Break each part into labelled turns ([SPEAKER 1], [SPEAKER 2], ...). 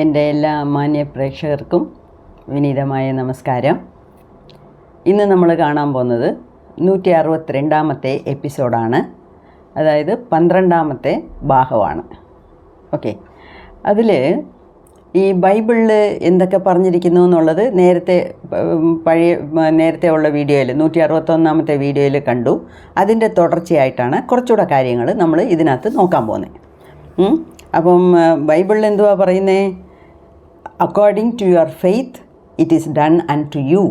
[SPEAKER 1] എന്റെ എല്ലാ മാന്യ പ്രേക്ഷകർക്കും വിനീതമായ നമസ്കാരം. ഇന്ന് നമ്മൾ കാണാൻ പോകുന്നത് നൂറ്റി അറുപത്തിരണ്ടാമത്തെ എപ്പിസോഡാണ്. അതായത് പന്ത്രണ്ടാമത്തെ ഭാഗമാണ്. ഓക്കെ. അതിൽ ഈ ബൈബിളിൽ എന്തൊക്കെ പറഞ്ഞിരിക്കുന്നു എന്നുള്ളത് നേരത്തെ പഴയ നേരത്തെ ഉള്ള വീഡിയോയിൽ നൂറ്റി അറുപത്തൊന്നാമത്തെ വീഡിയോയിൽ കണ്ടു. അതിന്റെ തുടർച്ചയായിട്ടാണ് കുറച്ചുകൂടെ കാര്യങ്ങൾ നമ്മൾ ഇതിനകത്ത് നോക്കാൻ പോകുന്നത്. അപ്പം ബൈബിളിൽ എന്തുവാ പറയുന്നേ? According to your faith it is done and to you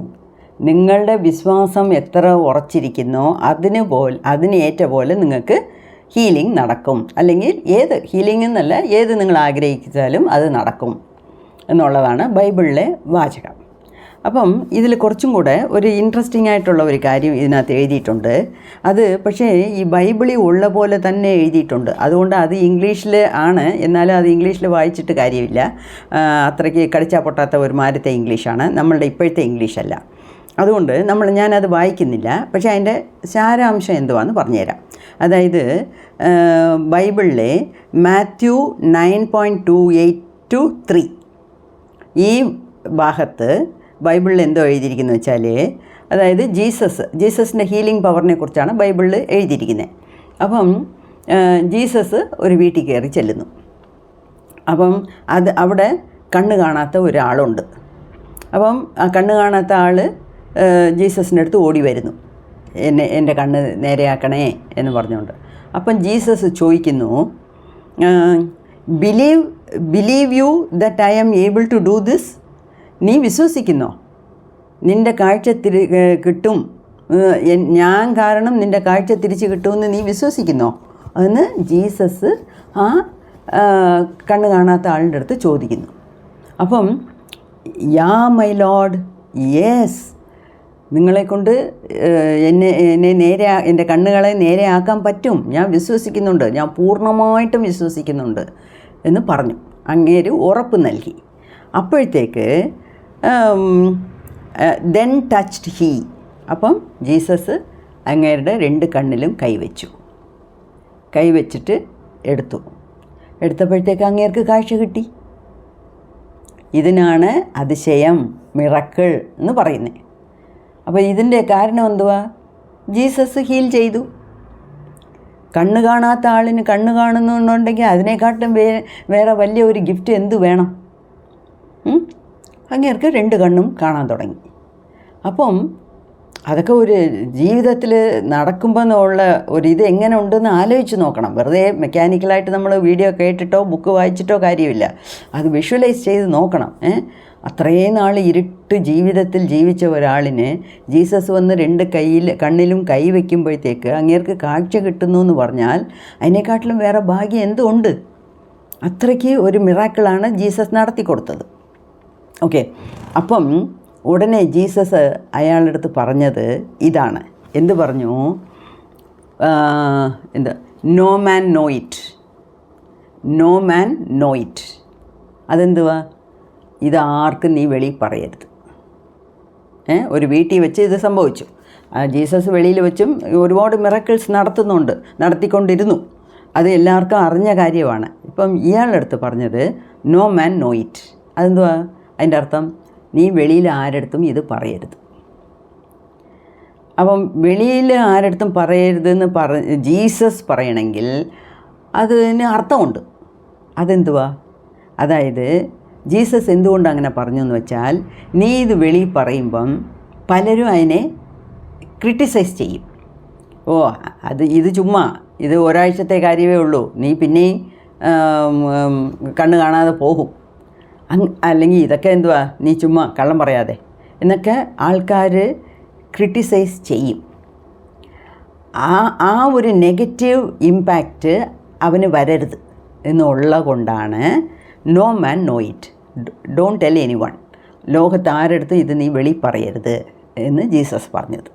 [SPEAKER 1] നിങ്ങളുടെ വിശ്വാസം എത്ര ഉറച്ചിരിക്കുന്നോ അതിന് പോൽ അതിനേറ്റ പോലെ നിങ്ങൾക്ക് ഹീലിംഗ് നടക്കും. അല്ലെങ്കിൽ ഏത് ഹീലിംഗ് എന്നല്ല ഏത് നിങ്ങൾ ആഗ്രഹിച്ചാലും അത് നടക്കും. എന്നുള്ളതാണ് ബൈബിളിലെ വാചകം. അപ്പം ഇതിൽ കുറച്ചും കൂടെ ഒരു ഇൻട്രസ്റ്റിംഗ് ആയിട്ടുള്ള ഒരു കാര്യം ഇതിനകത്ത് എഴുതിയിട്ടുണ്ട്. അത് പക്ഷേ ഈ ബൈബിളിൽ ഉള്ള പോലെ തന്നെ എഴുതിയിട്ടുണ്ട്. അതുകൊണ്ട് അത് ഇംഗ്ലീഷിൽ ആണ്. എന്നാലും അത് ഇംഗ്ലീഷിൽ വായിച്ചിട്ട് കാര്യമില്ല. അത്രയ്ക്ക് കടിച്ചാൽ പൊട്ടാത്ത ഒരു മാരത്തെ ഇംഗ്ലീഷാണ് നമ്മളുടെ ഇപ്പോഴത്തെ ഇംഗ്ലീഷല്ല അതുകൊണ്ട് നമ്മൾ ഞാനത് വായിക്കുന്നില്ല. പക്ഷേ അതിന്റെ സാരാംശം എന്തുവാന്ന് പറഞ്ഞുതരാം. അതായത് ബൈബിളിലെ Matthew nine point two eight two three ഈ ഭാഗത്ത് ബൈബിളിൽ എന്തോ എഴുതിയിരിക്കുന്നത് വെച്ചാൽ അതായത് ജീസസ് ജീസസിന്റെ ഹീലിംഗ് പവറിനെ കുറിച്ചാണ് ബൈബിളിൽ എഴുതിയിരിക്കുന്നത്. അപ്പം ജീസസ് ഒരു വീട്ടിൽ കയറി ചെല്ലുന്നു. അപ്പം അത് അവിടെ കണ്ണ് കാണാത്ത ഒരാളുണ്ട്. അപ്പം ആ കണ്ണ് കാണാത്ത ആൾ ജീസസിന്റെ അടുത്ത് ഓടി വരുന്നു. എന്നെ എന്റെ കണ്ണ് നേരെയാക്കണേ എന്ന് പറഞ്ഞുകൊണ്ട്. അപ്പം ജീസസ് ചോദിക്കുന്നു believe believe you that I am able to do this നീ വിശ്വസിക്കുന്നോ? നിന്റെ കാഴ്ച തിരി കിട്ടും ഞാൻ കാരണം നിന്റെ കാഴ്ച തിരിച്ച് കിട്ടുമെന്ന് നീ വിശ്വസിക്കുന്നോ? എന്ന് ജീസസ് ആ കണ്ണ് കാണാത്ത ആളുടെ അടുത്ത് ചോദിക്കുന്നു. അപ്പം യാ മൈ ലോഡ് യെസ് നിങ്ങളെ കൊണ്ട് എന്നെ എന്നെ നേരെ എന്റെ കണ്ണുകളെ നേരെയാക്കാൻ പറ്റും. ഞാൻ വിശ്വസിക്കുന്നുണ്ട് ഞാൻ പൂർണമായിട്ടും വിശ്വസിക്കുന്നുണ്ട് എന്ന് പറഞ്ഞു. അങ്ങേര് ഉറപ്പ് നൽകി. അപ്പോഴത്തേക്ക് ദെൻ ടച്ച്ഡ് ഹീ അപ്പം ജീസസ് അങ്ങേരുടെ രണ്ട് കണ്ണിലും കൈവച്ചു. കൈവച്ചിട്ട് എടുത്തു. എടുത്തപ്പോഴത്തേക്ക് അങ്ങേർക്ക് കാഴ്ച കിട്ടി. ഇതിനാണ് അതിശയം മിറക്കിൾ എന്ന് പറയുന്നത് അപ്പോൾ ഇതിന്റെ കാരണം എന്തുവാ? ജീസസ് ഹീൽ ചെയ്തു. കണ്ണ് കാണാത്ത ആളിന് കണ്ണ് കാണുന്നുണ്ടെങ്കിൽ അതിനെക്കാട്ടും വേറെ വലിയ ഒരു ഗിഫ്റ്റ് എന്ത് വേണം? അങ്ങേർക്ക് രണ്ട് കണ്ണും കാണാൻ തുടങ്ങി. അപ്പം അതൊക്കെ ഒരു ജീവിതത്തിൽ നടക്കുമ്പോൾ എന്നുള്ള ഒരു ഇത് എങ്ങനെ ഉണ്ടെന്ന് ആലോചിച്ച് നോക്കണം. വെറുതെ മെക്കാനിക്കലായിട്ട് നമ്മൾ വീഡിയോ കേട്ടിട്ടോ ബുക്ക് വായിച്ചിട്ടോ കാര്യമില്ല. അത് വിഷ്വലൈസ് ചെയ്ത് നോക്കണം. അത്രയും നാൾ ഇരുട്ട് ജീവിതത്തിൽ ജീവിച്ച ഒരാളിന് ജീസസ് വന്ന് രണ്ട് കയ്യിൽ കണ്ണിലും കൈ വയ്ക്കുമ്പോഴത്തേക്ക് അങ്ങേർക്ക് കാഴ്ച കിട്ടുന്നു എന്ന് പറഞ്ഞാൽ അതിനെക്കാട്ടിലും വേറെ ഭാഗ്യം എന്തുണ്ട്? അത്രയ്ക്ക് ഒരു മിറാക്കിളാണ് ജീസസ് നടത്തി കൊടുത്തത് ഓക്കെ. അപ്പം ഉടനെ ജീസസ് അയാളുടെ അടുത്ത് പറഞ്ഞത് ഇതാണ്. എന്ത് പറഞ്ഞു? എന്താ? No man know it no man know it അതെന്തുവാ? ഇത് ആർക്കും നീ വെളിയിൽ പറയരുത്. ഏ ഒരു വീട്ടിൽ വെച്ച് ഇത് സംഭവിച്ചു. ജീസസ് വെളിയിൽ വെച്ചും ഒരുപാട് മിറക്കിൾസ് നടത്തുന്നുണ്ട് നടത്തിക്കൊണ്ടിരുന്നു. അത് എല്ലാവർക്കും അറിഞ്ഞ കാര്യമാണ്. ഇപ്പം ഇയാളുടെ അടുത്ത് പറഞ്ഞത് നോ മാൻ നോ ഇറ്റ് അതെന്തുവാ? അതിന്റെ അർത്ഥം നീ വെളിയിൽ ആരടുത്തും ഇത് പറയരുത്. അപ്പം വെളിയിൽ ആരടുത്തും പറയരുതെന്ന് പറ ജീസസ് പറയണമെങ്കിൽ അതിന് അർത്ഥമുണ്ട്. അതെന്തുവാ? അതായത് ജീസസ് എന്തുകൊണ്ട് അങ്ങനെ പറഞ്ഞു എന്ന് വെച്ചാൽ നീ ഇത് വെളി പറയുമ്പം പലരും അതിനെ ക്രിട്ടിസൈസ് ചെയ്യും. ഓ അത് ഇത് ചുമ്മാ ഇത് ഒരാഴ്ചത്തെ കാര്യമേ ഉള്ളൂ. നീ പിന്നെയും കണ്ണ് കാണാതെ പോകും. അല്ലെങ്കിൽ ഇതൊക്കെ എന്തുവാ? നീ ചുമ്മാ കള്ളം പറയാതെ. എന്നൊക്കെ ആൾക്കാർ ക്രിട്ടിസൈസ് ചെയ്യും. ആ ആ ഒരു നെഗറ്റീവ് ഇമ്പാക്റ്റ് അവന് വരരുത് എന്നുള്ള കൊണ്ടാണ് no man know it don't tell anyone ലോകത്ത് ആരെടുത്തും ഇത് നീ വെളി പറയരുത് എന്ന് ജീസസ് പറഞ്ഞത്.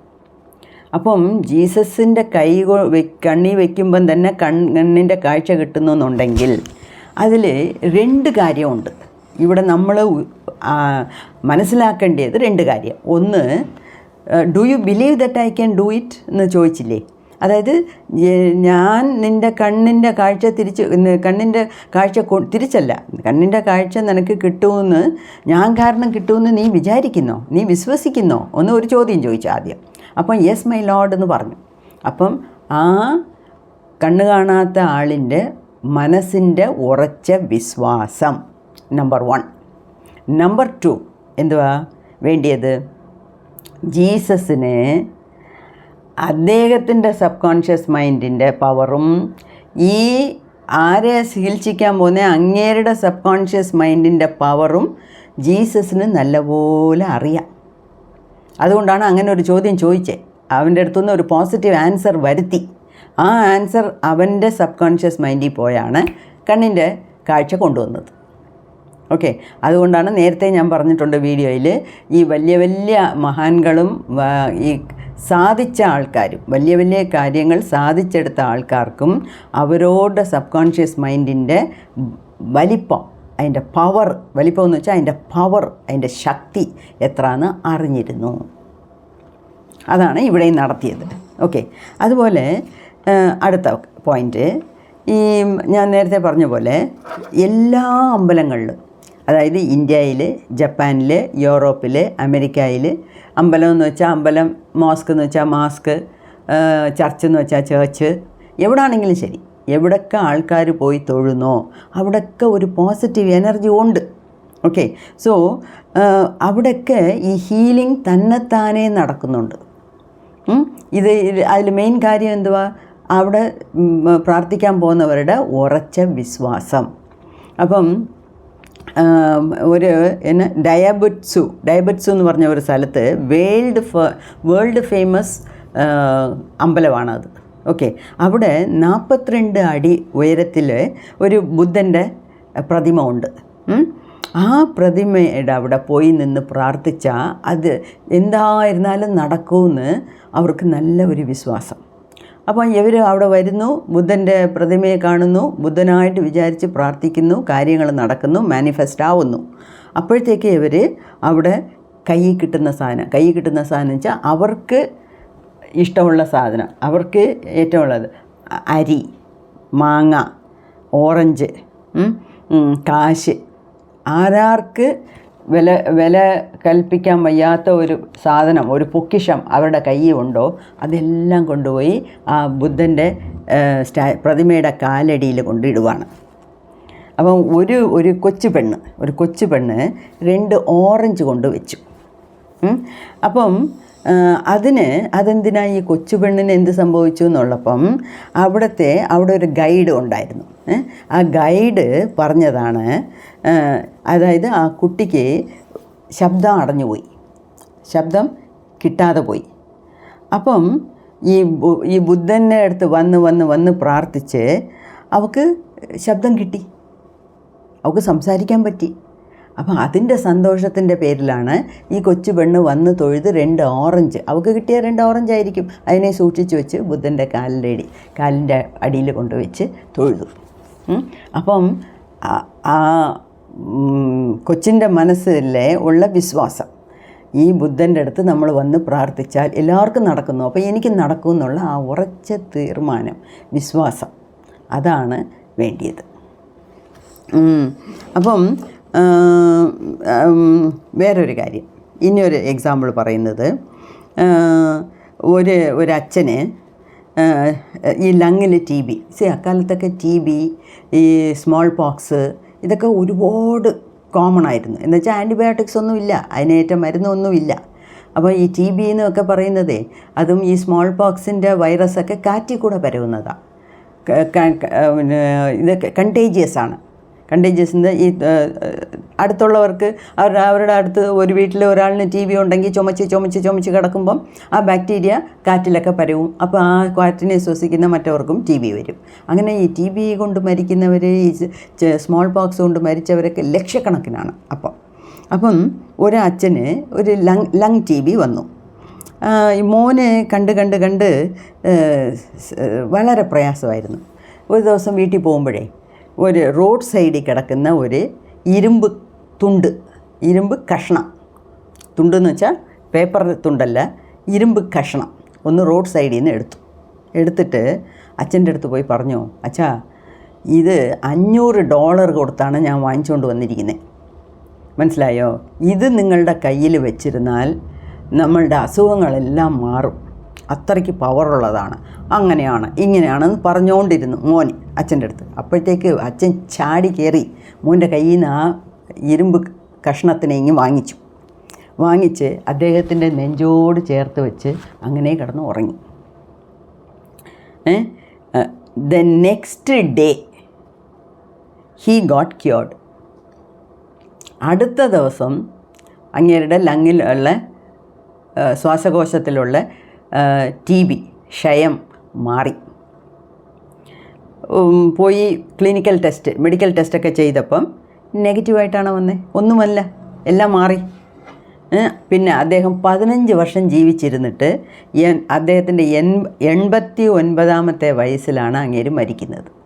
[SPEAKER 1] അപ്പം ജീസസിന്റെ കൈ കണ്ണി വയ്ക്കുമ്പം തന്നെ കണ്ണിന്റെ കാഴ്ച കിട്ടുന്നു എന്നുണ്ടെങ്കിൽ അതിൽ രണ്ട് കാര്യമുണ്ട്. ഇവിടെ നമ്മൾ മനസ്സിലാക്കേണ്ടത് രണ്ട് കാര്യം. ഒന്ന് do you believe that I can do it എന്ന് ചോദിച്ചില്ലേ? അതായത് ഞാൻ നിന്റെ കണ്ണിന്റെ കാഴ്ച തിരിച്ച് കണ്ണിന്റെ കാഴ്ച തിരിച്ചല്ല. കണ്ണിന്റെ കാഴ്ച നിനക്ക് കിട്ടുമെന്ന് ഞാൻ കാരണം കിട്ടുമെന്ന് നീ വിചാരിക്കുന്നോ? നീ വിശ്വസിക്കുന്നോ? ഒന്ന് ഒരു ചോദ്യം ചോദിച്ചു ആദ്യം. അപ്പം യെസ് മൈ ലോഡ് എന്ന് പറഞ്ഞു. അപ്പം ആ കണ്ണ് കാണാത്ത ആളിന്റെ മനസ്സിന്റെ ഉറച്ച വിശ്വാസം. നമ്പർ വൺ നമ്പർ ടു എന്തുവാ? വേണ്ടിയത്? ജീസസിന് അദ്ദേഹത്തിന്റെ സബ് കോൺഷ്യസ് മൈൻഡിന്റെ പവറും ഈ ആരെ ചികിത്സിക്കാൻ പോകുന്ന അങ്ങേരുടെ സബ് കോൺഷ്യസ് മൈൻഡിന്റെ പവറും ജീസസിന് നല്ലപോലെ അറിയാം. അതുകൊണ്ടാണ് അങ്ങനെ ഒരു ചോദ്യം ചോദിച്ചത് അവന്റെ അടുത്തുനിന്ന് ഒരു പോസിറ്റീവ് ആൻസർ വരുത്തി. ആ ആൻസർ അവന്റെ സബ് കോൺഷ്യസ് മൈൻഡിൽ പോയാണ് കണ്ണിന്റെ കാഴ്ച കൊണ്ടുവന്നത്. ഓക്കെ. അതുകൊണ്ടാണ് നേരത്തെ ഞാൻ പറഞ്ഞിട്ടുണ്ട് വീഡിയോയിൽ ഈ വലിയ വലിയ മഹാന്കളും ഈ സാധിച്ച ആൾക്കാരും വലിയ വലിയ കാര്യങ്ങൾ സാധിച്ചെടുത്ത ആൾക്കാർക്കും അവരോട് സബ് കോൺഷ്യസ് മൈൻഡിന്റെ വലിപ്പം അതിന്റെ പവർ വലിപ്പം എന്ന് വെച്ചാൽ അതിന്റെ പവർ അതിന്റെ ശക്തി എത്രയെന്ന് അറിഞ്ഞിരുന്നു. അതാണ് ഇവിടെയും നടത്തിയത്. ഓക്കെ. അതുപോലെ അടുത്ത പോയിന്റ് ഈ ഞാൻ നേരത്തെ പറഞ്ഞ പോലെ എല്ലാ അമ്പലങ്ങളിലും അതായത് ഇന്ത്യയിൽ ജപ്പാനിൽ യൂറോപ്പിൽ അമേരിക്കയിൽ അമ്പലം എന്ന് വെച്ചാൽ അമ്പലം മോസ്ക് എന്ന് വെച്ചാൽ മാസ്ക് ചർച്ച് എന്ന് വെച്ചാൽ ചേർച്ച്. എവിടാണെങ്കിലും ശരി. എവിടൊക്കെ ആൾക്കാർ പോയി തൊഴുന്നോ അവിടൊക്കെ ഒരു പോസിറ്റീവ് എനർജി ഉണ്ട്. ഓക്കെ. സോ അവിടെയൊക്കെ ഈ ഹീലിംഗ് തന്നെത്താനേ നടക്കുന്നുണ്ട്. ഇത് അതിൽ മെയിൻ കാര്യം എന്തുവാ? അവിടെ പ്രാർത്ഥിക്കാൻ പോകുന്നവരുടെ ഉറച്ച വിശ്വാസം. അപ്പം ഒരു എന്നെ ഡയബറ്റ്സു ഡയബറ്റ്സു എന്ന് പറഞ്ഞ ഒരു സ്ഥലത്ത് വേൾഡ് വേൾഡ് ഫേമസ് അമ്പലമാണത് ഓക്കെ. അവിടെ നാൽപ്പത്തിരണ്ട് അടി ഉയരത്തിൽ ഒരു ബുദ്ധന്റെ പ്രതിമ ഉണ്ട്. ആ പ്രതിമയുടെ അവിടെ പോയി നിന്ന് പ്രാർത്ഥിച്ചാൽ അത് എന്തായിരുന്നാലും നടക്കുമെന്ന് അവർക്ക് നല്ല ഒരു വിശ്വാസം. അപ്പോൾ ഇവർ അവിടെ വരുന്നു ബുദ്ധന്റെ പ്രതിമയെ കാണുന്നു ബുദ്ധനായിട്ട് വിചാരിച്ച് പ്രാർത്ഥിക്കുന്നു കാര്യങ്ങൾ നടക്കുന്നു മാനിഫെസ്റ്റ് ആവുന്നു. അപ്പോഴത്തേക്ക് ഇവർ അവിടെ കൈ കിട്ടുന്ന സാധനം കൈ കിട്ടുന്ന സാധനം വെച്ചാൽ അവർക്ക് ഇഷ്ടമുള്ള സാധനം അവർക്ക് ഏറ്റവും ഉള്ളത് അരി മാങ്ങ ഓറഞ്ച് കാശ്. ആരാർക്ക് വില വില കൽപ്പിക്കാൻ വയ്യാത്ത ഒരു സാധനം ഒരു പൊക്കിഷം അവരുടെ കയ്യിൽ ഉണ്ടോ അതെല്ലാം കൊണ്ടുപോയി ആ ബുദ്ധന്റെ സ്റ്റാ പ്രതിമയുടെ കാലടിയിൽ കൊണ്ടിടുവാണ്. അപ്പം ഒരു ഒരു കൊച്ചു പെണ്ണ് ഒരു കൊച്ചു പെണ്ണ് രണ്ട് ഓറഞ്ച് കൊണ്ട് വെച്ചു. അപ്പം അതിന് അതെന്തിനാ ഈ കൊച്ചു പെണ്ണിന് എന്ത് സംഭവിച്ചു എന്നുള്ളപ്പം അവിടുത്തെ അവിടെ ഒരു ഗൈഡ് ഉണ്ടായിരുന്നു. ആ ഗൈഡ് പറഞ്ഞതാണ് അതായത് ആ കുട്ടിക്ക് ശബ്ദം അടഞ്ഞുപോയി ശബ്ദം കിട്ടാതെ പോയി. അപ്പം ഈ ഈ ബുദ്ധന്റെ അടുത്ത് വന്ന് വന്ന് വന്ന് പ്രാർത്ഥിച്ച് അവൾക്ക് ശബ്ദം കിട്ടി. അവൾക്ക് സംസാരിക്കാൻ പറ്റി. അപ്പം അതിന്റെ സന്തോഷത്തിന്റെ പേരിലാണ് ഈ കൊച്ചു പെണ്ണ് വന്ന് തൊഴുത് രണ്ട് ഓറഞ്ച്. അവൾക്ക് കിട്ടിയ രണ്ട് ഓറഞ്ച് ആയിരിക്കും. അതിനെ സൂക്ഷിച്ചു വെച്ച് ബുദ്ധന്റെ കാലിന്റെ അടി കാലിന്റെ അടിയിൽ കൊണ്ടുവച്ച് തൊഴുതു. അപ്പം ആ- കൊച്ചിന്റെ മനസ്സിലെ ഉള്ള വിശ്വാസം ഈ ബുദ്ധന്റെ അടുത്ത് നമ്മൾ വന്ന് പ്രാർത്ഥിച്ചാൽ എല്ലാവർക്കും നടക്കുന്നു. അപ്പോൾ എനിക്ക് നടക്കും എന്നുള്ള ആ ഉറച്ച തീർമാനം വിശ്വാസം അതാണ് വേണ്ടിയത്. അപ്പം വേറൊരു കാര്യം. ഇനിയൊരു എക്സാമ്പിൾ പറയുന്നത്. ഒരു ഒരച്ഛന് ഈ ലങ്ങിൽ ടി ബി സി അക്കാലത്തൊക്കെ ടി ബി ഈ സ്മോൾ പോക്സ് ഇതൊക്കെ ഒരുപാട് കോമൺ ആയിരുന്നു. എന്ന് വെച്ചാൽ ആന്റിബയോട്ടിക്സ് ഒന്നും ഇല്ല. അതിനേറ്റ മരുന്നൊന്നുമില്ല അപ്പോൾ ഈ ടി ബി എന്നൊക്കെ പറയുന്നതേ അതും ഈ സ്മോൾ പോക്സിന്റെ വൈറസൊക്കെ കാറ്റിൽ കൂടെ പരവുന്നതാണ് ഇതൊക്കെ കണ്ടേജിയസ് ആണ്. കണ്ടേജിയസിന്റെ ഈ അടുത്തുള്ളവർക്ക് അവർ അവരുടെ അടുത്ത് ഒരു വീട്ടിൽ ഒരാളിന് ടി വി ഉണ്ടെങ്കിൽ ചുമച്ച് ചുമച്ച് ചുമച്ച് കിടക്കുമ്പം ആ ബാക്ടീരിയ കാറ്റിലൊക്കെ പരവും. അപ്പോൾ ആ കാറ്റിനെ ശ്വസിക്കുന്ന മറ്റവർക്കും ടി ബി വരും. അങ്ങനെ ഈ ടി ബി കൊണ്ട് മരിക്കുന്നവർ ഈ സ്മോൾ പോക്സ് കൊണ്ട് മരിച്ചവരൊക്കെ ലക്ഷക്കണക്കിനാണ് അപ്പം. അപ്പം ഒരച്ഛന് ഒരു ലങ് ലങ് ടി ബി വന്നു. ഈ മോനെ കണ്ട് കണ്ട് കണ്ട് വളരെ പ്രയാസമായിരുന്നു. ഒരു ദിവസം വീട്ടിൽ പോകുമ്പോഴേ ഒരു റോഡ് സൈഡിൽ കിടക്കുന്ന ഒരു ഇരുമ്പ് തുണ്ട് ഇരുമ്പ് കഷ്ണം. തുണ്ടെന്ന് വെച്ചാൽ പേപ്പർ തുണ്ടല്ല ഇരുമ്പ് കഷ്ണം. ഒന്ന് റോഡ് സൈഡിൽ നിന്ന് എടുത്തു. എടുത്തിട്ട് അച്ഛന്റെ അടുത്ത് പോയി പറഞ്ഞു അച്ഛാ ഇത് അഞ്ഞൂറ് ഡോളർ കൊടുത്താണ് ഞാൻ വാങ്ങിച്ചുകൊണ്ട് വന്നിരിക്കുന്നത് മനസ്സിലായോ? ഇത് നിങ്ങളുടെ കയ്യിൽ വെച്ചിരുന്നാൽ നമ്മളുടെ അസുഖങ്ങളെല്ലാം മാറും. അത്രയ്ക്ക് പവറുള്ളതാണ് അങ്ങനെയാണ് ഇങ്ങനെയാണെന്ന് പറഞ്ഞുകൊണ്ടിരുന്നു മോൻ അച്ഛന്റെ അടുത്ത്. അപ്പോഴത്തേക്ക് അച്ഛൻ ചാടി കയറി മോന്റെ കയ്യിൽ നിന്ന് ആ ഇരുമ്പ് കഷ്ണത്തിനെ വാങ്ങിച്ചു. വാങ്ങിച്ച് അദ്ദേഹത്തിന്റെ നെഞ്ചോട് ചേർത്ത് വെച്ച് അങ്ങനെ കിടന്ന് ഉറങ്ങി. The next day he got cured അടുത്ത ദിവസം അങ്ങേരുടെ ലങ്ങിലുള്ള ശ്വാസകോശത്തിലുള്ള ടി ബി ക്ഷയം മാറി. പോയി ക്ലിനിക്കൽ ടെസ്റ്റ് മെഡിക്കൽ ടെസ്റ്റൊക്കെ ചെയ്തപ്പം നെഗറ്റീവായിട്ടാണ് വന്നത് ഒന്നുമല്ല എല്ലാം മാറി. പിന്നെ അദ്ദേഹം പതിനഞ്ച് വർഷം ജീവിച്ചിരുന്നിട്ട് എൻ- അദ്ദേഹത്തിന്റെ എൺ എൺപത്തി ഒൻപതാമത്തെ വയസ്സിലാണ് അങ്ങേര് മരിക്കുന്നത്.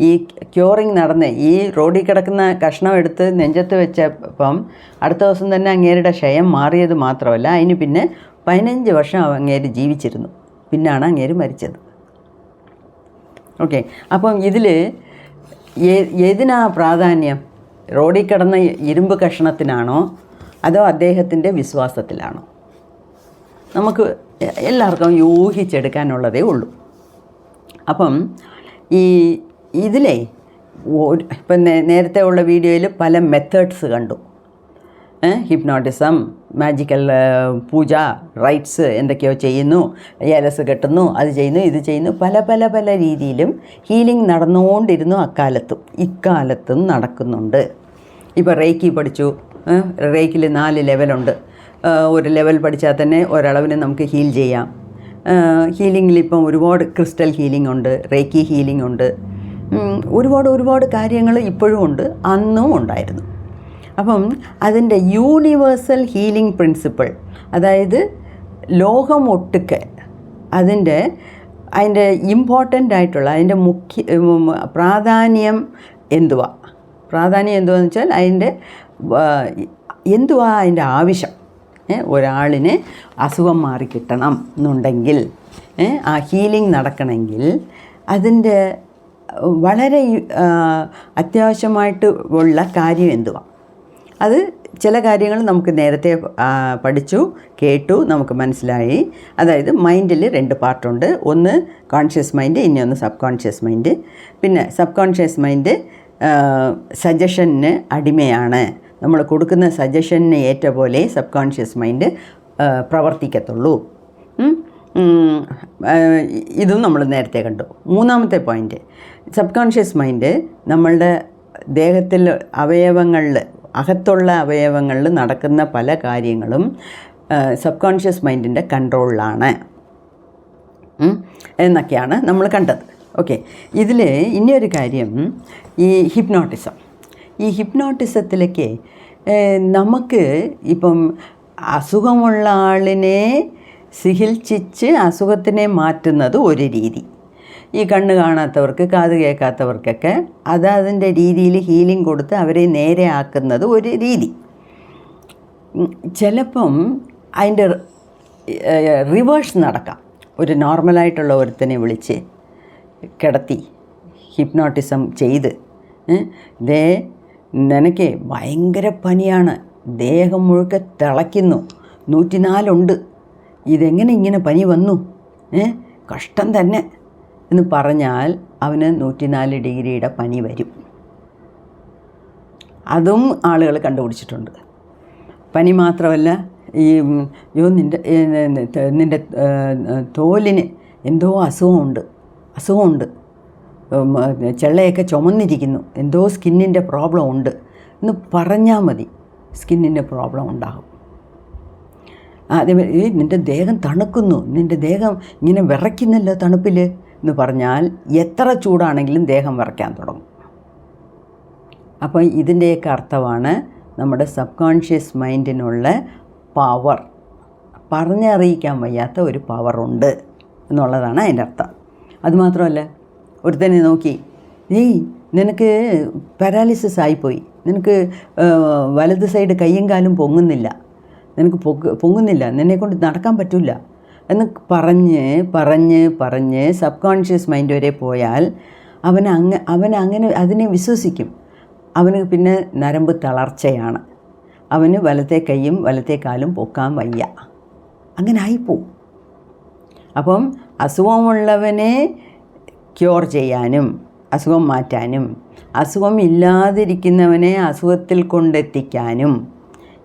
[SPEAKER 1] ഈ ക്യൂറിങ് നടന്ന് ഈ റോഡിൽ കിടക്കുന്ന കഷ്ണം എടുത്ത് നെഞ്ചത്ത് വെച്ചപ്പം അടുത്ത ദിവസം തന്നെ അങ്ങേരുടെ ക്ഷയം മാറിയത് മാത്രമല്ല അതിന് പിന്നെ പതിനഞ്ച് വർഷം അങ്ങേര് ജീവിച്ചിരുന്നു. പിന്നാണ് അങ്ങേര് മരിച്ചത്. ഓക്കെ. അപ്പം ഇതിൽ ഏതിനാ പ്രാധാന്യം? റോഡിൽ കിടന്ന ഇരുമ്പ് കഷ്ണത്തിനാണോ? അതോ അദ്ദേഹത്തിന്റെ വിശ്വാസത്തിലാണോ? നമുക്ക് എല്ലാവർക്കും യൂഹിച്ചെടുക്കാനുള്ളതേ ഉള്ളൂ. അപ്പം ഈ ഇതിലെ ഇപ്പം നേരത്തെ ഉള്ള വീഡിയോയിൽ പല മെത്തേഡ്സ് കണ്ടു. ഹിപ്നോട്ടിസം മാജിക്കൽ പൂജ റൈറ്റ്സ് എന്തൊക്കെയോ ചെയ്യുന്നു. ഏലസ് കെട്ടുന്നു അത് ചെയ്യുന്നു ഇത് ചെയ്യുന്നു. പല പല പല രീതിയിലും ഹീലിംഗ് നടന്നുകൊണ്ടിരുന്നു അക്കാലത്തും. ഇക്കാലത്തും നടക്കുന്നുണ്ട്. ഇപ്പോൾ റേക്കി പഠിച്ചു. റേക്കിൽ നാല് ലെവലുണ്ട്. ഒരു ലെവൽ പഠിച്ചാൽ തന്നെ ഒരളവിന് നമുക്ക് ഹീൽ ചെയ്യാം. ഹീലിങ്ങിൽ ഇപ്പം ഒരുപാട് ക്രിസ്റ്റൽ ഹീലിംഗ് ഉണ്ട് റേക്കി ഹീലിംഗ് ഉണ്ട്. ഒരുപാട് ഒരുപാട് കാര്യങ്ങൾ ഇപ്പോഴും ഉണ്ട് അന്നും ഉണ്ടായിരുന്നു. അപ്പം അതിന്റെ യൂണിവേഴ്സൽ ഹീലിംഗ് പ്രിൻസിപ്പിൾ അതായത് ലോകം ഒട്ടുക്ക് അതിന്റെ അതിന്റെ ഇമ്പോർട്ടന്റ് ആയിട്ടുള്ള അതിന്റെ മുഖ്യ പ്രാധാന്യം എന്തുവാ? പ്രാധാന്യം എന്തുവാന്ന് വെച്ചാൽ അതിന്റെ എന്തുവാ അതിന്റെ ആവശ്യം? ഒരാളിന് അസുഖം മാറി കിട്ടണം എന്നുണ്ടെങ്കിൽ ആ ഹീലിംഗ് നടക്കണമെങ്കിൽ അതിന്റെ വളരെ അത്യാവശ്യമായിട്ട് ഉള്ള കാര്യം എന്തുവാ? അത് ചില കാര്യങ്ങൾ നമുക്ക് നേരത്തെ പഠിച്ചു കേട്ടു നമുക്ക് മനസ്സിലായി. അതായത് മൈൻഡിൽ രണ്ട് പാർട്ടുണ്ട്. ഒന്ന് കോൺഷ്യസ് മൈൻഡ് ഇനി ഒന്ന് സബ് കോൺഷ്യസ് മൈൻഡ് പിന്നെ സബ് കോൺഷ്യസ് മൈൻഡ് സജഷന് അടിമയാണ്. നമ്മൾ കൊടുക്കുന്ന സജഷന് ഏറ്റ പോലെ സബ് കോൺഷ്യസ് മൈൻഡ് പ്രവർത്തിക്കത്തുള്ളൂ. ഇതും നമ്മൾ നേരത്തെ കണ്ടു. മൂന്നാമത്തെ പോയിന്റ് സബ് കോൺഷ്യസ് മൈൻഡ് നമ്മളുടെ ദേഹത്തിൽ അവയവങ്ങളിൽ അകത്തുള്ള അവയവങ്ങളിൽ നടക്കുന്ന പല കാര്യങ്ങളും സബ് കോൺഷ്യസ് മൈൻഡിന്റെ കൺട്രോളിലാണ് എന്നൊക്കെയാണ് നമ്മൾ കണ്ടത്. ഓക്കെ. ഇതിൽ ഇനിയൊരു കാര്യം ഈ ഹിപ്നോട്ടിസം. ഈ ഹിപ്നോട്ടിസത്തിലേക്ക് നമുക്ക് ഇപ്പം അസുഖമുള്ള ആളിനെ ചികിത്സിച്ച് അസുഖത്തിനെ മാറ്റുന്നത് ഒരു രീതി. ഈ കണ്ണ് കാണാത്തവർക്ക് കാത് കേൾക്കാത്തവർക്കൊക്കെ അത് അതിന്റെ രീതിയിൽ ഹീലിംഗ് കൊടുത്ത് അവരെ നേരെ ആക്കുന്നത് ഒരു രീതി. ചിലപ്പം അതിന്റെ റിവേഴ്സ് നടക്കാം. ഒരു നോർമലായിട്ടുള്ള ഒരുത്തനെ വിളിച്ച് കിടത്തി ഹിപ്നോട്ടിസം ചെയ്ത്. ദേ നിനക്ക് ഭയങ്കര പനിയാണ്. ദേഹം മുഴുക്കെ തിളയ്ക്കുന്നു. നൂറ്റിനാലുണ്ട്. ഇതെങ്ങനെ ഇങ്ങനെ പനി വന്നു? ഏ കഷ്ടം തന്നെ. എന്ന് പറഞ്ഞാൽ അവന് നൂറ്റിനാല് ഡിഗ്രിയുടെ പനി വരും. അതും ആളുകൾ കണ്ടുപിടിച്ചിട്ടുണ്ട്. പനി മാത്രമല്ല ഈ യോ നിന്റെ നിന്റെ തോലിന് എന്തോ അസുഖമുണ്ട്. അസുഖമുണ്ട്. ചെള്ളയൊക്കെ ചുമന്നിരിക്കുന്നു. എന്തോ സ്കിന്നിന്റെ പ്രോബ്ലം ഉണ്ട് എന്ന് പറഞ്ഞാൽ മതി സ്കിന്നിന്റെ പ്രോബ്ലം ഉണ്ടാകും അതേമാതിരി നിന്റെ ദേഹം തണുക്കുന്നു. നിന്റെ ദേഹം ഇങ്ങനെ വിറയ്ക്കുന്നല്ലോ തണുപ്പിൽ എന്ന് പറഞ്ഞാൽ എത്ര ചൂടാണെങ്കിലും ദേഹം വരയ്ക്കാൻ തുടങ്ങും. അപ്പോൾ ഇതിന്റെയൊക്കെ അർത്ഥമാണ് നമ്മുടെ സബ് കോൺഷ്യസ് മൈൻഡിനുള്ള പവർ. പറഞ്ഞറിയിക്കാൻ വയ്യാത്ത ഒരു പവറുണ്ട് എന്നുള്ളതാണ് അതിന്റെ അർത്ഥം. അതുമാത്രമല്ല ഒരുത്തനെ നോക്കി ഏയ് നിനക്ക് പാരാലിസിസ് ആയിപ്പോയി. നിനക്ക് വലത് സൈഡ് കയ്യും കാലും പൊങ്ങുന്നില്ല. നിനക്ക് പൊങ്ങുന്നില്ല. നിന്നെക്കൊണ്ട് നടക്കാൻ പറ്റില്ല എന്ന് പറഞ്ഞ് പറഞ്ഞ് പറഞ്ഞ് സബ് കോൺഷ്യസ് മൈൻഡ് വരെ പോയാൽ അവൻ അങ്ങ് അവൻ അങ്ങനെ അതിനെ വിശ്വസിക്കും. അവന് പിന്നെ നരമ്പ് തളർച്ചയാണ്. അവന് വലത്തെ കൈയും വലത്തെ കാലും പൊക്കാൻ വയ്യ. അങ്ങനെ ആയിപ്പോവും. അപ്പം അസുഖമുള്ളവനെ ക്യൂർ ചെയ്യാനും അസുഖം മാറ്റാനും അസുഖം ഇല്ലാതിരിക്കുന്നവനെ അസുഖത്തിൽ കൊണ്ടെത്തിക്കാനും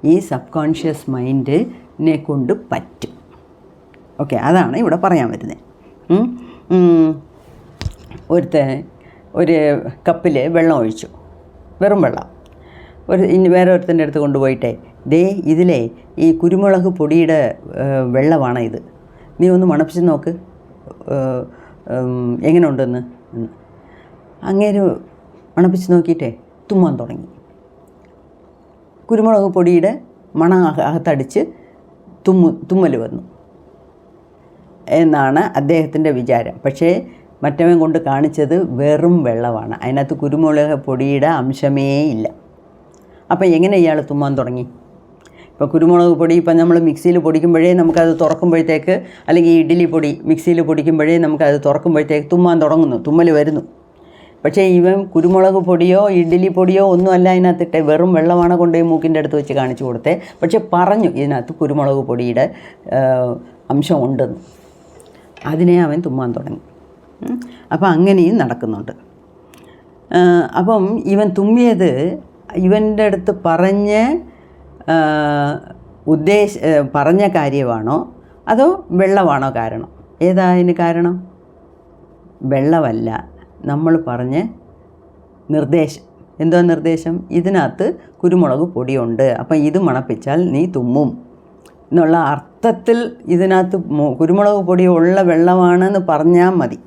[SPEAKER 1] ഈ സബ് കോൺഷ്യസ് മൈൻഡിനെ കൊണ്ട് പറ്റും. ഓക്കെ അതാണ് ഇവിടെ പറയാൻ വരുന്നത്. ഒരുത്തൻ ഒരു കപ്പിൽ വെള്ളം ഒഴിച്ചു. വെറും വെള്ളം. ഒരു ഇനി വേറെ ഒരുത്തന്റെ അടുത്ത് കൊണ്ടുപോയിട്ടേ. ദേ ഇതിലെ ഈ കുരുമുളക് പൊടിയുടെ വെള്ളമാണ് ഇത്. നീ ഒന്ന് മണപ്പിച്ച് നോക്ക്. എങ്ങനെ ഉണ്ടെന്ന്. അങ്ങേര് മണപ്പിച്ച് നോക്കിയിട്ടേ തുമ്മാൻ തുടങ്ങി. കുരുമുളക് പൊടിയുടെ മണ അക- അകത്തടിച്ച് തുമ്മു തുമ്മൽ വന്നു. എന്നാണ് അദ്ദേഹത്തിന്റെ വിചാരം. പക്ഷേ മറ്റവൻ കൊണ്ട് കാണിച്ചത് വെറും വെള്ളമാണ്. അതിനകത്ത് കുരുമുളക് പൊടിയുടെ അംശമേ ഇല്ല. അപ്പം എങ്ങനെ ഇയാൾ തുമ്മാൻ തുടങ്ങി? ഇപ്പോൾ കുരുമുളക് പൊടി ഇപ്പം നമ്മൾ മിക്സിയിൽ പൊടിക്കുമ്പോഴേ നമുക്കത് തുറക്കുമ്പോഴത്തേക്ക് അല്ലെങ്കിൽ ഇഡ്ഡലി പൊടി മിക്സിയിൽ പൊടിക്കുമ്പോഴേ നമുക്കത് തുറക്കുമ്പോഴത്തേക്ക് തുമ്മാൻ തുടങ്ങുന്നു തുമ്മൽ വരുന്നു. പക്ഷേ ഇവൻ കുരുമുളക് പൊടിയോ ഇഡ്ഡലി പൊടിയോ ഒന്നുമല്ല അതിനകത്തിട്ട് വെറും വെള്ളമാണ് കൊണ്ടുപോയി മൂക്കിന്റെ അടുത്ത് വെച്ച് കാണിച്ചു കൊടുത്തേ. പക്ഷേ പറഞ്ഞു ഇതിനകത്ത് കുരുമുളക് പൊടിയുടെ അംശം ഉണ്ടെന്ന് അതിനെ അവൻ തുമ്മാൻ തുടങ്ങി. അപ്പോൾ അപ്പം അങ്ങനെയും നടക്കുന്നുണ്ട്. അപ്പം ഇവൻ തുമ്മിയത് ഇവന്റെ അടുത്ത് പറഞ്ഞ് ഉദ്ദേശ പറഞ്ഞ കാര്യമാണോ? അതോ വെള്ളമാണോ കാരണം? ഏതാ അതിന് കാരണം? വെള്ളമല്ല. നമ്മൾ പറഞ്ഞ നിർദ്ദേശം. എന്തോ നിർദ്ദേശം? ഇതിനകത്ത് കുരുമുളക് പൊടിയുണ്ട്. അപ്പം ഇത് മണപ്പിച്ചാൽ നീ തുമ്മും. എന്നുള്ള അർത്ഥത്തിൽ ഇതിനകത്ത് കുരുമുളക് പൊടി ഉള്ള വെള്ളമാണെന്ന് പറഞ്ഞാൽ മതി.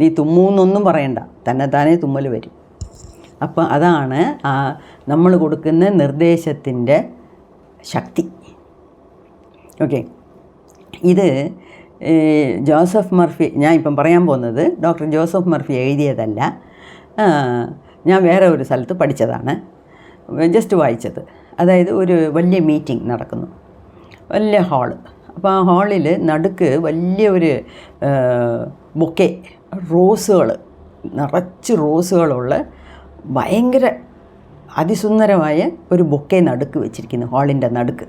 [SPEAKER 1] നീ തുമ്മൂന്നൊന്നും പറയണ്ട. തന്നെ താനേ തുമ്മൽ വരും. അപ്പോൾ അതാണ് ആ നമ്മൾ കൊടുക്കുന്ന നിർദ്ദേശത്തിന്റെ ശക്തി. ഓക്കെ. ഇത് ജോസഫ് മർഫി ഞാൻ ഇപ്പം പറയാൻ പോകുന്നത് ഡോക്ടർ ജോസഫ് മർഫി എഴുതിയതല്ല. ഞാൻ വേറെ ഒരു സ്ഥലത്ത് പഠിച്ചതാണ്. ജസ്റ്റ് വായിച്ചത്. അതായത് ഒരു വലിയ മീറ്റിംഗ് നടക്കുന്നു. വലിയ ഹാൾ. അപ്പോൾ ആ ഹാളിൽ നടുക്ക് വലിയ ഒരു ബൊക്കെ റോസുകൾ നിറച്ച് റോസുകളുള്ള ഭയങ്കര അതിസുന്ദരമായ ഒരു ബൊക്കെ നടുക്ക് വെച്ചിരിക്കുന്നു ഹാളിന്റെ നടുക്ക്.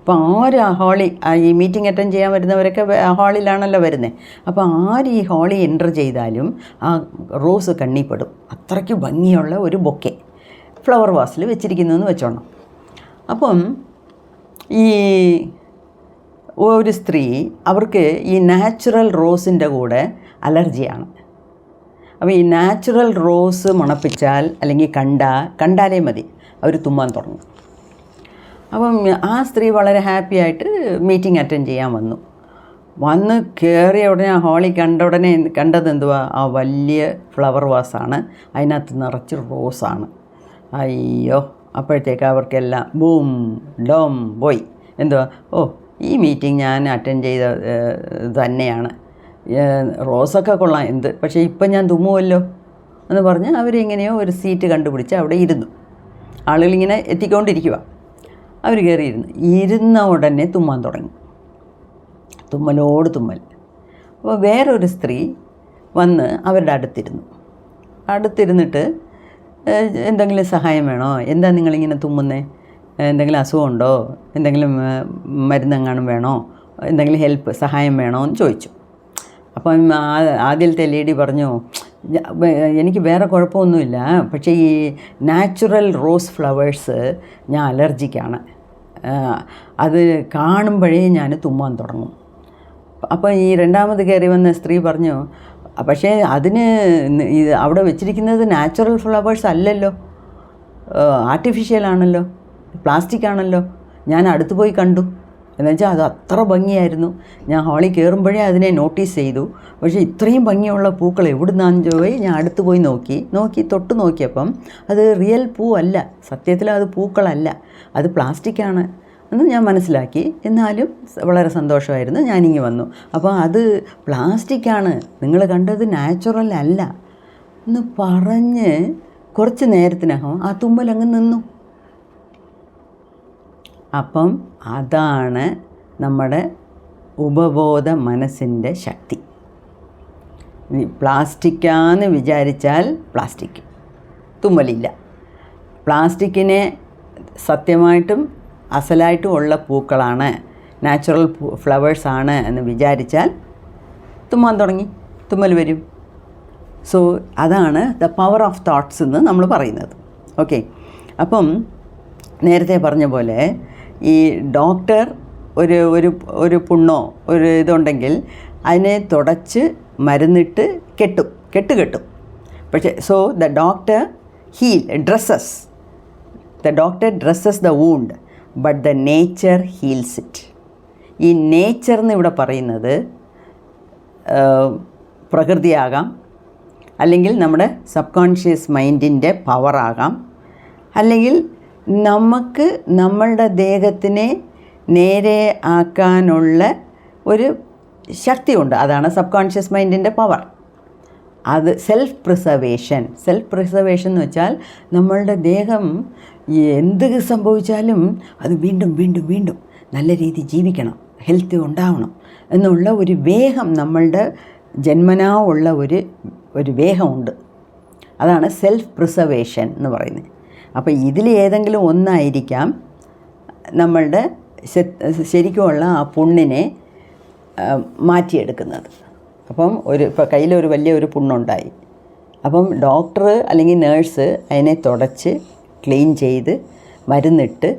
[SPEAKER 1] അപ്പോൾ ആര് ആ ഹാളിൽ ഈ മീറ്റിംഗ് അറ്റൻഡ് ചെയ്യാൻ വരുന്നവരൊക്കെ ആ ഹാളിലാണല്ലോ വരുന്നത് അപ്പോൾ ആര് ഈ ഹാളിൽ എന്റർ ചെയ്താലും ആ റോസ് കണ്ണിപ്പെടും. അത്രയ്ക്ക് ഭംഗിയുള്ള ഒരു ബൊക്കെ ഫ്ലവർ വാസിൽ വെച്ചിരിക്കുന്നു എന്ന് വെച്ചോണം. അപ്പം ഈ ഒരു സ്ത്രീ അവർക്ക് ഈ നാച്ചുറൽ റോസിന്റെ കൂടെ അലർജിയാണ്. അപ്പോൾ ഈ നാച്ചുറൽ റോസ് മണപ്പിച്ചാൽ അല്ലെങ്കിൽ കണ്ട കണ്ടാലേ മതി അവർ തുമ്മാൻ തുടങ്ങും. അപ്പം ആ സ്ത്രീ വളരെ ഹാപ്പി ആയിട്ട് മീറ്റിംഗ് അറ്റൻഡ് ചെയ്യാൻ വന്നു. വന്ന് കയറിയ ഉടനെ ആ ഹോളി കണ്ട ഉടനെ കണ്ടത് എന്തുവാ? ആ വലിയ ഫ്ലവർ വാസാണ്. അതിനകത്ത് നിറച്ച് റോസാണ്. അയ്യോ അപ്പോഴത്തേക്ക് അവർക്കെല്ലാം ബൂം ഡോം പോയി. എന്തുവാ? ഓ ഈ മീറ്റിംഗ് ഞാൻ അറ്റൻഡ് ചെയ്ത തന്നെയാണ്. റോസൊക്കെ കൊള്ളാം എന്ത്? പക്ഷേ ഇപ്പം ഞാൻ തുമ്മുമല്ലോ എന്ന് പറഞ്ഞ് അവരെങ്ങനെയോ ഒരു സീറ്റ് കണ്ടുപിടിച്ച് അവിടെ ഇരുന്നു. ആളുകളിങ്ങനെ എത്തിക്കൊണ്ടിരിക്കുക അവർ കയറിയിരുന്നു. ഇരുന്ന ഉടനെ തുമ്മാൻ തുടങ്ങി. തുമ്മലോട് തുമ്മൽ. അപ്പോൾ വേറൊരു സ്ത്രീ വന്ന് അവരുടെ അടുത്തിരുന്നു. അടുത്തിരുന്നിട്ട് എന്തെങ്കിലും സഹായം വേണോ? എന്താ നിങ്ങളിങ്ങനെ തുമ്മുന്നേ? എന്തെങ്കിലും അസുഖമുണ്ടോ? എന്തെങ്കിലും മരുന്നെങ്ങാനും വേണോ? എന്തെങ്കിലും ഹെൽപ്പ് സഹായം വേണോ എന്ന് ചോദിച്ചു. അപ്പം ആദ്യത്തെ ലേഡി പറഞ്ഞു എനിക്ക് വേറെ കുഴപ്പമൊന്നുമില്ല. പക്ഷേ ഈ നാച്ചുറൽ റോസ് ഫ്ലവേഴ്സ് ഞാൻ അലർജിക്കാണ്. അത് കാണുമ്പോഴേ ഞാൻ തുമ്മാൻ തുടങ്ങും. അപ്പോൾ ഈ രണ്ടാമത് കയറി വന്ന സ്ത്രീ പറഞ്ഞു പക്ഷേ അതിന് അവിടെ വെച്ചിരിക്കുന്നത് നാച്ചുറൽ ഫ്ലവേഴ്സ് അല്ലല്ലോ. ആർട്ടിഫിഷ്യൽ ആണല്ലോ. പ്ലാസ്റ്റിക് ആണല്ലോ ഞാൻ അടുത്ത് പോയി കണ്ടു. എന്നുവെച്ചാൽ അത് അത്ര ഭംഗിയായിരുന്നു. ഞാൻ ഹാളിൽ കയറുമ്പോഴേ അതിനെ നോട്ടീസ് ചെയ്തു. പക്ഷേ ഇത്രയും ഭംഗിയുള്ള പൂക്കൾ എവിടുന്നാന്ന് പോയി ഞാൻ അടുത്ത് പോയി നോക്കി. നോക്കി തൊട്ട് നോക്കിയപ്പം അത് റിയൽ പൂ അല്ല സത്യത്തിൽ അത് പൂക്കളല്ല. അത് പ്ലാസ്റ്റിക്കാണ് എന്ന് ഞാൻ മനസ്സിലാക്കി. എന്നാലും വളരെ സന്തോഷമായിരുന്നു. ഞാനിങ്ങി വന്നു. അപ്പോൾ അത് പ്ലാസ്റ്റിക്കാണ്. നിങ്ങൾ കണ്ടത് നാച്ചുറൽ അല്ല. എന്ന് പറഞ്ഞ് കുറച്ച് നേരത്തിനകം ആ തുമ്മൽ അങ്ങ് നിന്നു. അപ്പം അതാണ് നമ്മുടെ ഉപബോധ മനസ്സിന്റെ ശക്തി. പ്ലാസ്റ്റിക്കാന്ന് വിചാരിച്ചാൽ പ്ലാസ്റ്റിക്. തുമ്മലില്ല. പ്ലാസ്റ്റിക്കിനെ സത്യമായിട്ടും അസലായിട്ടും ഉള്ള പൂക്കളാണ് നാച്ചുറൽ ഫ്ലവേഴ്സാണ് എന്ന് വിചാരിച്ചാൽ തുമ്മാൻ തുടങ്ങി. തുമ്മൽ വരും. സോ അതാണ് ദ പവർ ഓഫ് തോട്ട്സ് എന്ന് നമ്മൾ പറയുന്നത്. ഓക്കെ. അപ്പം നേരത്തെ പറഞ്ഞ പോലെ ഈ ഡോക്ടർ ഒരു ഒരു ഒരു പുണ്ണോ ഒരു ഇതുണ്ടെങ്കിൽ അതിനെ തുടച്ച് മരുന്നിട്ട് കെട്ടും കെട്ട് കെട്ടും. പക്ഷേ so the doctor heal dresses the doctor dresses the wound but the nature heals it ഈ നേച്ചർ എന്ന് ഇവിടെ പറയുന്നത് പ്രകൃതിയാകാം അല്ലെങ്കിൽ നമ്മുടെ സബ് കോൺഷ്യസ് മൈൻഡിന്റെ പവറാകാം അല്ലെങ്കിൽ നമുക്ക് നമ്മളുടെ ദേഹത്തിനെ നേരെ ആക്കാനുള്ള ഒരു ശക്തിയുണ്ട്. അതാണ് സബ് കോൺഷ്യസ് മൈൻഡിന്റെ പവർ അത് സെൽഫ് പ്രിസർവേഷൻ സെൽഫ് പ്രിസർവേഷൻ എന്ന് വെച്ചാൽ നമ്മളുടെ ദേഹം എന്ത് സംഭവിച്ചാലും അത് വീണ്ടും വീണ്ടും വീണ്ടും നല്ല രീതി ജീവിക്കണം. ഹെൽത്ത് ഉണ്ടാവണം എന്നുള്ള ഒരു വേഗം നമ്മളുടെ ജന്മനാ ഉള്ള ഒരു ഒരു വേഗമുണ്ട് അതാണ് സെൽഫ് പ്രിസർവേഷൻ എന്ന് പറയുന്നത്. അപ്പോൾ ഇതിൽ ഏതെങ്കിലും ഒന്നായിരിക്കാം നമ്മളുടെ ശരിക്കുമുള്ള ആ പുണ്ണിനെ മാറ്റിയെടുക്കുന്നത്. അപ്പം ഒരു ഇപ്പോൾ കയ്യിലൊരു വലിയ ഒരു പുണ്ണുണ്ടായി. അപ്പം ഡോക്ടർ അല്ലെങ്കിൽ നേഴ്സ് അതിനെ തുടച്ച് ക്ലീൻ ചെയ്ത് മരുന്നിട്ട്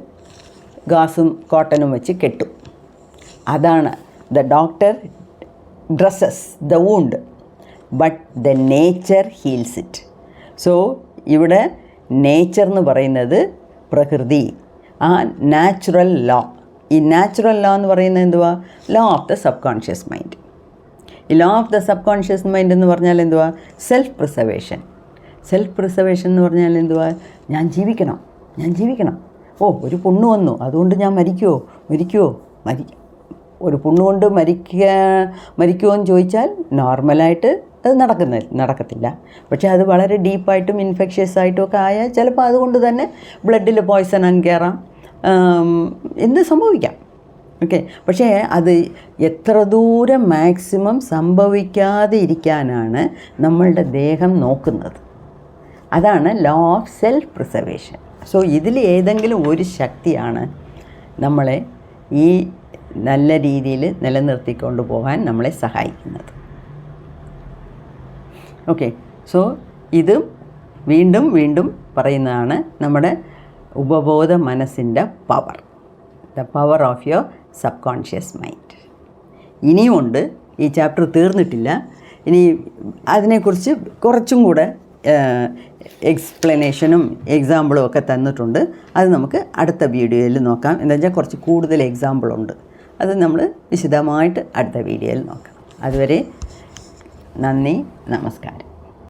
[SPEAKER 1] ഗാസും കോട്ടനും വെച്ച് കെട്ടും. അതാണ് the doctor dresses the wound. But the nature heals it. So ഇവിടെ നേച്ചർ എന്ന് പറയുന്നത് പ്രകൃതി. ആ നാച്ചുറൽ ലോ ഈ നാച്ചുറൽ ലോ എന്ന് പറയുന്നത് എന്തുവാ? Law of the subconscious mind ഈ law of the subconscious mind എന്ന് പറഞ്ഞാൽ എന്തുവാ? സെൽഫ് പ്രിസർവേഷൻ സെൽഫ് പ്രിസർവേഷൻ എന്ന് പറഞ്ഞാൽ എന്തുവാ? ഞാൻ ജീവിക്കണം. ഞാൻ ജീവിക്കണം. ഓ ഒരു പുണ്ണ് വന്നു. അതുകൊണ്ട് ഞാൻ മരിക്കുമോ മരിക്കുമോ മരി ഒരു പുണ്ണ് കൊണ്ട് മരിക്കുക മരിക്കുമോ എന്ന് ചോദിച്ചാൽ നോർമലായിട്ട് അത് നടക്കുന്ന നടക്കത്തില്ല. പക്ഷേ അത് വളരെ ഡീപ്പായിട്ടും ഇൻഫെക്ഷ്യസ് ആയിട്ടും ഒക്കെ ആയാൽ ചിലപ്പോൾ അതുകൊണ്ട് തന്നെ ബ്ലഡിൽ പോയ്സൺ കയറാം എന്ത് സംഭവിക്കാം? ഓക്കെ. പക്ഷേ അത് എത്ര ദൂരം മാക്സിമം സംഭവിക്കാതെ ഇരിക്കാനാണ് നമ്മളുടെ ദേഹം നോക്കുന്നത്. അതാണ് law of self preservation so ഇതിൽ ഏതെങ്കിലും ഒരു ശക്തിയാണ് നമ്മളെ ഈ നല്ല രീതിയിൽ നിലനിർത്തിക്കൊണ്ട് പോകാൻ നമ്മളെ സഹായിക്കുന്നത്. ഓക്കെ സോ ഇതും വീണ്ടും വീണ്ടും പറയുന്നതാണ് നമ്മുടെ ഉപബോധ മനസ്സിന്റെ power the power of your subconscious mind ഇനിയുമുണ്ട് ഈ ചാപ്റ്റർ തീർന്നിട്ടില്ല. ഇനി അതിനെക്കുറിച്ച് കുറച്ചും കൂടെ എക്സ്പ്ലനേഷനും എക്സാമ്പിളും ഒക്കെ തന്നിട്ടുണ്ട്. അത് നമുക്ക് അടുത്ത വീഡിയോയിൽ നോക്കാം. എന്താ വെച്ചാൽ കുറച്ച് കൂടുതൽ എക്സാമ്പിളുണ്ട് അത് നമ്മൾ വിശദമായിട്ട് അടുത്ത വീഡിയോയിൽ നോക്കാം. അതുവരെ നന്ദി നമസ്കാരം.